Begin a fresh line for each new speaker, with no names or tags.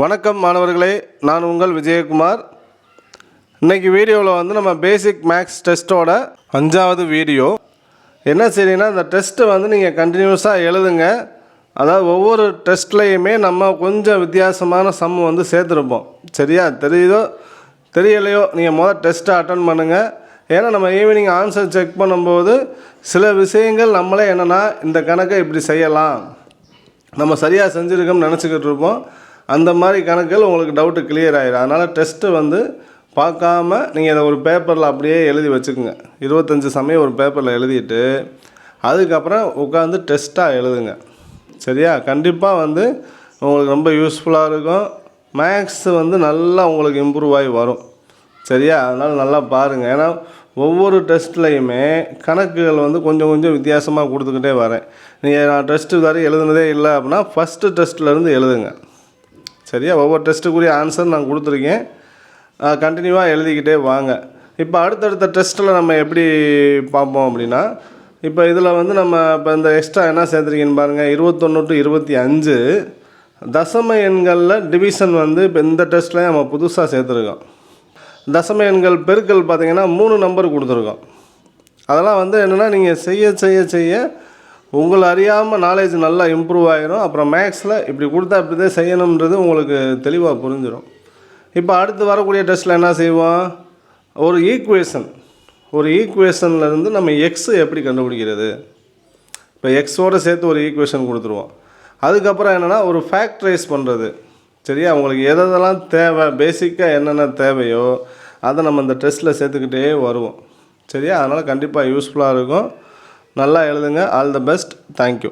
வணக்கம் மாணவர்களே நான் உங்கள் விஜயகுமார். இன்றைக்கி வீடியோவில் வந்து நம்ம பேசிக் மேக்ஸ் டெஸ்ட்டோட அஞ்சாவது வீடியோ. என்ன சரின்னா இந்த டெஸ்ட்டை வந்து நீங்கள் கண்டினியூஸாக எழுதுங்க. அதாவது ஒவ்வொரு டெஸ்ட்லேயுமே நம்ம கொஞ்சம் வித்தியாசமான சம் வந்து சேர்த்துருப்போம். சரியா? தெரியுதோ? தெரியலையோ? நீங்கள் முதல் டெஸ்ட்டை அட்டன் பண்ணுங்கள் ஏன்னா நம்ம ஈவினிங் ஆன்சர் செக் பண்ணும்போது சில விஷயங்கள் நம்மளே என்னென்னா இந்த கணக்கை இப்படி செய்யலாம். நம்ம சரியாக செஞ்சுருக்கோம்னு நினச்சிக்கிட்டு இருப்போம். அந்த மாதிரி கணக்குகள் உங்களுக்கு டவுட்டு கிளியர் ஆகிடும் அதனால் டெஸ்ட்டு வந்து பார்க்காம நீங்கள் அதை ஒரு பேப்பரில் அப்படியே எழுதி வச்சுக்கோங்க. இருபத்தஞ்சி சமயம் ஒரு பேப்பரில் எழுதிட்டு அதுக்கப்புறம் உட்காந்து டெஸ்ட்டாக எழுதுங்க. சரியா? கண்டிப்பாக வந்து உங்களுக்கு ரொம்ப யூஸ்ஃபுல்லாக இருக்கும். மேக்ஸ் வந்து நல்லா உங்களுக்கு இம்ப்ரூவ் ஆகி வரும். சரியா? அதனால் நல்லா பாருங்கள் ஏன்னா ஒவ்வொரு டெஸ்ட்லையுமே கணக்குகள் வந்து கொஞ்சம் கொஞ்சம் வித்தியாசமாக கொடுத்துக்கிட்டே வரேன். நீங்கள் நான் டெஸ்ட்டு வரை எழுதுனதே இல்லை அப்படின்னா ஃபஸ்ட்டு டெஸ்ட்லேருந்து எழுதுங்க. சரியா ஒவ்வொரு டெஸ்ட்டுக்குரிய ஆன்சர் நான் கொடுத்துருக்கேன். கண்டினியூவாக எழுதிக்கிட்டே வாங்க. இப்போ அடுத்தடுத்த டெஸ்ட்டில் நம்ம எப்படி பார்ப்போம் அப்படின்னா இப்போ இதில் வந்து நம்ம இப்போ இந்த எக்ஸ்ட்ரா என்ன சேர்த்துருக்கீங்கன்னு பாருங்கள் இருபத்தொன்று டு இருபத்தி அஞ்சு தசம எண்களில் டிவிஷன் வந்து இப்போ இந்த டெஸ்ட்லேயும் நம்ம புதுசாக சேர்த்துருக்கோம். தசம எண்கள் பெருக்கல் பார்த்தீங்கன்னா மூணு நம்பர் கொடுத்துருக்கோம். அதெல்லாம் வந்து என்னென்னா நீங்கள் செய்ய செய்ய செய்ய உங்களை அறியாமல் நாலேஜ் நல்லா இம்ப்ரூவ் ஆகிரும் அப்புறம் மேக்ஸில் இப்படி கொடுத்தா இப்படி தான் செய்யணுன்றது உங்களுக்கு தெளிவாக புரிஞ்சிடும் இப்போ அடுத்து வரக்கூடிய டெஸ்ட்டில் என்ன செய்வோம்? ஒரு ஈக்குவேஷன் ஒரு ஈக்குவேஷன்லேருந்து நம்ம எக்ஸு எப்படி கண்டுபிடிக்கிறது? இப்போ எக்ஸோடு சேர்த்து ஒரு ஈக்குவேஷன் கொடுத்துருவோம். அதுக்கப்புறம் என்னென்னா ஒரு ஃபேக்ட்ரைஸ் பண்ணுறது சரியா? உங்களுக்கு எதெல்லாம் தேவை? பேசிக்காக என்னென்ன தேவையோ அதை நம்ம இந்த டெஸ்ட்டில் சேர்த்துக்கிட்டே வருவோம். சரியா? அதனால் கண்டிப்பாக யூஸ்ஃபுல்லாக இருக்கும். நல்லா எழுதுங்க. All the best thank you